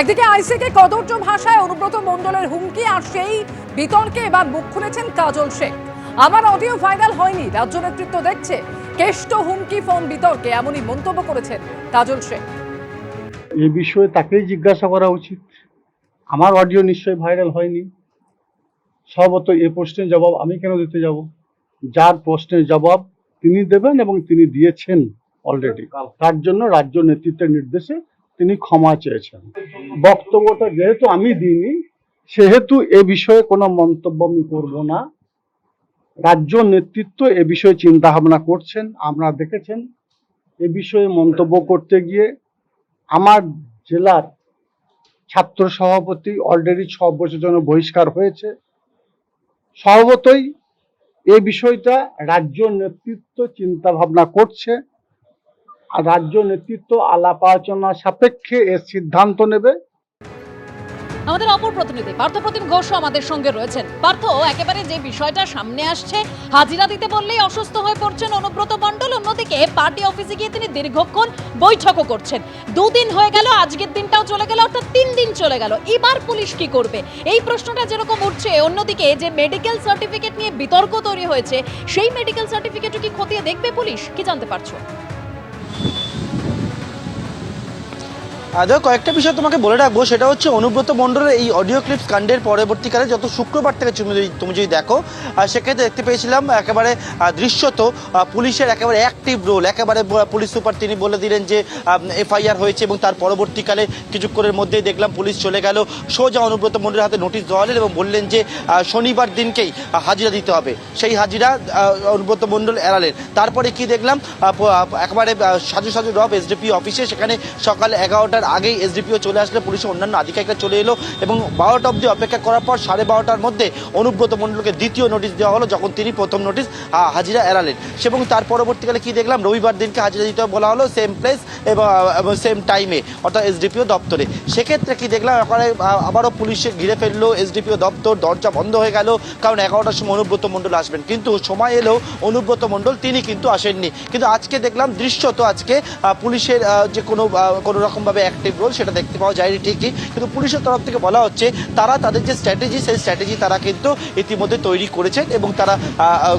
একদিকে আইসিকে কদর্য ভাষায় অনুব্রত মণ্ডলের হুমকি আর সেই বিতর্কে এবার মুখ খুলেছেন কাজল শেখ। আমার অডিও ফাইনাল হয়নি রাজ্য নেতৃত্ব দেখছে কেষ্ট হুমকি ফোন বিতর্কে এমনই মন্তব্য করেছেন কাজল শেখ। এ বিষয়ে তাকেই জিজ্ঞাসা করা উচিত। আমার অডিও নিশ্চয়ই ভাইরাল হয়নি। সর্বত এ প্রশ্নের জবাব আমি কেন দিতে যাব? যার প্রশ্নের জবাব তিনি দেবেন এবং তিনি দিয়েছেন অলরেডি তার জন্য রাজ্য নেতৃত্বের নির্দেশে তিনি ক্ষমা চেয়েছেন। বক্তব্যটা যেহেতু আমি দিইনি, সেহেতু এ বিষয়ে কোনো মন্তব্য আমি করব না। রাজ্য নেতৃত্ব এ বিষয়ে চিন্তা ভাবনা করছেন, আপনারা দেখেছেন। এ বিষয়ে মন্তব্য করতে গিয়ে আমার জেলার ছাত্র সভাপতি অলরেডি ছ বছর জন্য বহিষ্কার হয়েছে। স্বভাবতই এ বিষয়টা রাজ্য নেতৃত্ব চিন্তা ভাবনা করছে। রাজ্য নেতৃত্ব আলাপ আলোচনা সাপেক্ষে এর সিদ্ধান্ত নেবে। আমাদের অপর প্রতিনিধি পার্থপ্রতিম ঘোষ আমাদের সঙ্গে রয়েছেন। পার্থ, একেবারে যে বিষয়টা সামনে আসছে, হাজিরা দিতে বললেই অসুস্থ হয়ে পড়ছেন অনুব্রত মণ্ডল, অন্যদিকে পার্টি অফিসে গিয়ে তিনি দীর্ঘক্ষণ বৈঠকও করছেন। দুদিন হয়ে গেল, আজকের দিনটাও চলে গেল, অর্থাৎ তিন দিন চলে গেল। এবার পুলিশ কি করবে? এই প্রশ্নটা যেরকম উঠছে, অন্যদিকে যে মেডিকেল সার্টিফিকেট নিয়ে বিতর্ক তৈরি হয়েছে, সেই মেডিকেল সার্টিফিকেটও কি খতিয়ে দেখবে পুলিশ? কি জানতে পারছ? আদৌ কয়েকটা বিষয় তোমাকে বলে রাখব। সেটা হচ্ছে অনুব্রত মণ্ডলের এই অডিও ক্লিপস কাণ্ডের পরবর্তীকালে যত শুক্রবার থেকে তুমি তুমি যদি দেখো সেক্ষেত্রে দেখতে পেয়েছিলাম একেবারে দৃশ্যত পুলিশের একেবারে অ্যাক্টিভ রোল একেবারে পুলিশ সুপার তিনি বলে দিলেন যে এফআইআর হয়েছে এবং তার পরবর্তীকালে কিছুক্ষণের মধ্যেই দেখলাম পুলিশ চলে গেল। সোজা অনুব্রত মণ্ডলের হাতে নোটিশ দেওয়া এবং বললেন যে শনিবার দিনকেই হাজিরা দিতে হবে। সেই হাজিরা অনুব্রত মণ্ডল এড়ালেন। তারপরে কি দেখলাম? একেবারে সাজু সাজু রব এসডিপি অফিসে সেখানে সকাল এগারোটার আগেই এসডিপিও চলে আসলে পুলিশের অন্যান্য আধিকারিকরা চলে এলো এবং বারোটা অবধি অপেক্ষা করার পর সাড়ে বারোটার মধ্যে অনুব্রত মণ্ডলকে দ্বিতীয় নোটিশ দেওয়া হলো, যখন তিনি প্রথম নোটিশ হাজিরা এড়ালেন। এবং তার পরবর্তীকালে কি দেখলাম? রবিবার দিনকে হাজিরা দিতে বলা হলো সেম প্লেস এবং সেম টাইমে অর্থাৎ এসডিপিও দপ্তরে। সেক্ষেত্রে কি দেখলাম? আবারও পুলিশে ঘিরে ফেলল এসডিপিও দপ্তর, দরজা বন্ধ হয়ে গেল, কারণ এগারোটার সময় অনুব্রত মণ্ডল আসবেন। কিন্তু সময় এলেও অনুব্রত মণ্ডল, তিনি কিন্তু আসেননি। কিন্তু আজকে দেখলাম দৃশ্যত আজকে পুলিশের যে কোনো কোনো রকমভাবে অ্যাক্টিভ রোল সেটা দেখতে পাওয়া যায়নি ঠিকই। কিন্তু পুলিশের তরফ থেকে বলা হচ্ছে, তারা তাদের যে স্ট্র্যাটেজি সেই স্ট্র্যাটেজি তারা কিন্তু ইতিমধ্যে তৈরি করেছেন এবং তারা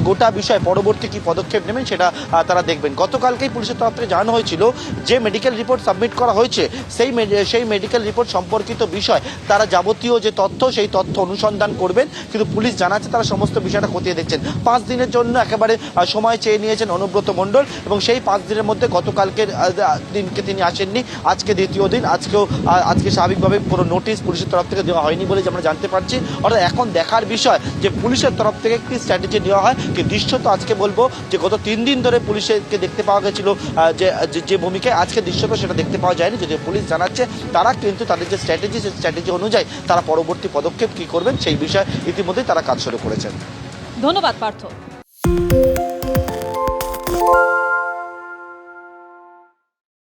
গোটা বিষয়ে পরবর্তী কি পদক্ষেপ নেবেন সেটা তারা দেখবেন। গতকালকেই পুলিশের তরফ থেকে জানানো হয়েছিল যে মেডিকেল রিপোর্ট সাবমিট করা হয়েছে, সেই সেই মেডিকেল রিপোর্ট সম্পর্কিত বিষয়, তারা যাবতীয় যে তথ্য, সেই তথ্য অনুসন্ধান করবেন। কিন্তু পুলিশ জানাচ্ছে তারা সমস্ত বিষয়টা খতিয়ে দেখছেন। পাঁচ দিনের জন্য একেবারে সময় চেয়ে নিয়েছেন অনুব্রত মণ্ডল এবং সেই পাঁচ দিনের মধ্যে গতকালকের দিনকে তিনি আসেননি, আজকে দ্বিতীয় দিন। আজকেও আজকে স্বাভাবিকভাবে কোনো নোটিশ পুলিশের তরফ থেকে দেওয়া হয়নি বলে আমরা জানতে পারছি। অর্থাৎ এখন দেখার বিষয় যে পুলিশের তরফ থেকে একটি স্ট্র্যাটেজি নেওয়া হয়, কি দৃশ্যত আজকে বলব যে গত তিন দিন ধরে পুলিশকে দেখতে পাওয়া গেছিল যে, যে- ভূমিকায় আজকে দৃশ্য দৃশ্যত সেটা দেখতে পাওয়া যায়নি, যদিও পুলিশ জানাচ্ছে তারা কিন্তু তাদের যে স্ট্র্যাটেজি সেই স্ট্র্যাটেজি অনুযায়ী তারা পরবর্তী পদক্ষেপ কি করবেন সেই বিষয়ে ইতিমধ্যেই তারা কাজ শুরু করেছেন। ধন্যবাদ, পার্থ।